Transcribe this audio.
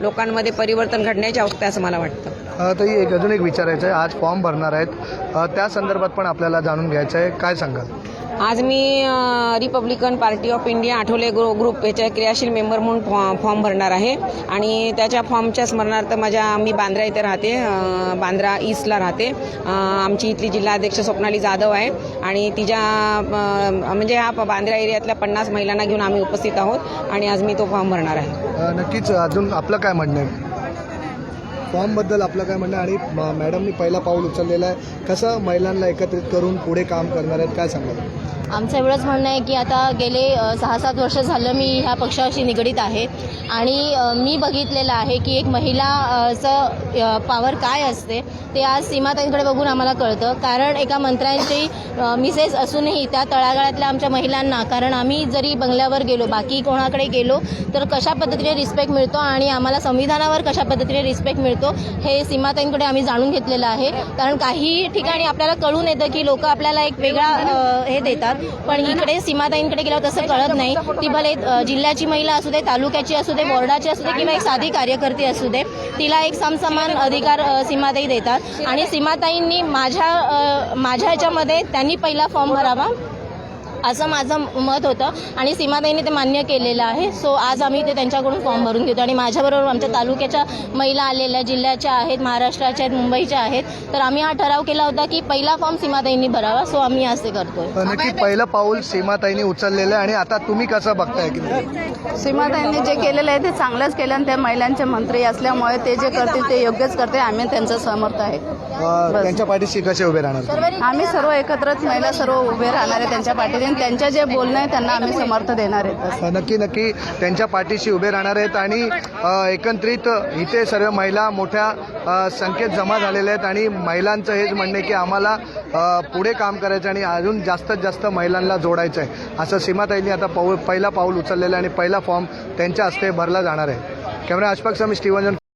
लोकांमध्ये परिवर्तन घडण्याची आवश्यकता असं मला वाटतं. तर एक अजून एक विचारायचं आहे. आज फॉर्म भरणार आहेत. त्या संदर्भात पण आपल्याला जाणून घ्यायचं आहे. काय सांगाल? आज मी Republican party of India Athawale ग्रो ग्रुप याच्या क्रियाशील मेंबर म्हणून फॉ फॉर्म भरणार आहे. आणि त्याच्या फॉर्मच्या स्मरणार्थ माझ्या मी बांद्रा इथे राहते बांद्रा ईस्टला राहते. आमची इथली जिल्हाध्यक्ष स्वप्नाली जाधव आहे. आणि तिच्या म्हणजे हा बांद्रा एरियातल्या पन्नास महिलांना घेऊन आम्ही उपस्थित आहोत. आणि आज मी तो फॉर्म भरणार आहे. नक्कीच अजून आपलं काय म्हणणं आहे? फॉर्मबद्दल आपलं काय म्हणणं आहे? आणि म- मॅडमनी पहिला पाऊल उचललेला आहे. कसं महिलांना एकत्रित करून पुढे काम करणार आहेत काय सांगाल? आमचं एवढंच म्हणणं आहे की आता गेले सहा सात वर्ष झालं मी ह्या पक्षाशी निगडीत आहे. आणि मी बघितलेलं आहे की एक महिलाचं पॉवर काय असते ते आज सीमाताईंकडे बघून आम्हाला कळतं. कारण एका मंत्र्यांची मिसेस असूनही त्या तळागाळातल्या आमच्या महिलांना कारण आम्ही जरी बंगल्यावर गेलो बाकी कोणाकडे गेलो तर कशा पद्धतीने रिस्पेक्ट मिळतो आणि आम्हाला संविधानावर कशा पद्धतीने रिस्पेक्ट मिळतो हे सीमाताईंकडे आम्ही जाणून घेतलेलं आहे. कारण काही ठिकाणी आपल्याला कळून येतं की लोक आपल्याला एक वेगळा हे देतात. पण इकडे सीमाताईंकडे गेल्यावर तसं कळत नाही. ती भले जिल्ह्याची महिला असू दे तालुक्याची असू दे बोर्डाची असू दे किंवा एक साधी कार्यकर्ती असू दे तिला एक समसमान अधिकार सीमाताई देतात. आणि सीमाताईंनी माझ्या माझ्या ह्याच्यामध्ये त्यांनी पहिला फॉर्म भरावा. असं माझं मत होतं. आणि सीमाताईंनी ते मान्य केलेलं आहे. सो आज आम्ही ते त्यांच्याकडून फॉर्म भरून घेतो. आणि माझ्याबरोबर आमच्या तालुक्याच्या महिला आलेल्या जिल्ह्याच्या आहेत महाराष्ट्राच्या आहेत मुंबईच्या आहेत. तर आम्ही हा ठराव केला होता की पहिला फॉर्म सीमाताईंनी भरावा. सो आम्ही आज ते करतोय. अ, नक्की पहिलं पाऊल सीमाताईंनी उचललेलं आहे. आणि आता तुम्ही कसं बघताय की सीमाताईंनी जे केलेलं आहे ते चांगलंच केलं आणि त्या महिलांचे मंत्री असल्यामुळे ते जे करतील ते योग्यच करते आम्ही त्यांचं समर्थ आहे. त्यांच्या पाठीशी कसे उभे राहणार? आम्ही सर्व एकत्रच महिला सर्व उभे राहणार आहे त्यांच्या पाठीने आणि त्यांच्या जे बोलणं आहे त्यांना आम्ही समर्थ देणार आहेत नक्की नक्की. त्यांच्या पाठीशी उभे राहणार आहेत आणि एकत्रित इथे सर्व महिला मोठ्या संख्येत जमा झालेल्या आहेत आणि महिलांचं हेच म्हणणं आहे की आम्हाला पुढे काम करायचं आणि अजून जास्तीत जास्त महिलांना जोडायचं आहे. असं सीमाताईंनी आता पाऊल पहिला पाऊल उचललेलं आहे आणि पहिला फॉर्म त्यांच्या हस्ते भरला जाणार आहे. कॅमेरा अशफाक समी स्टीवन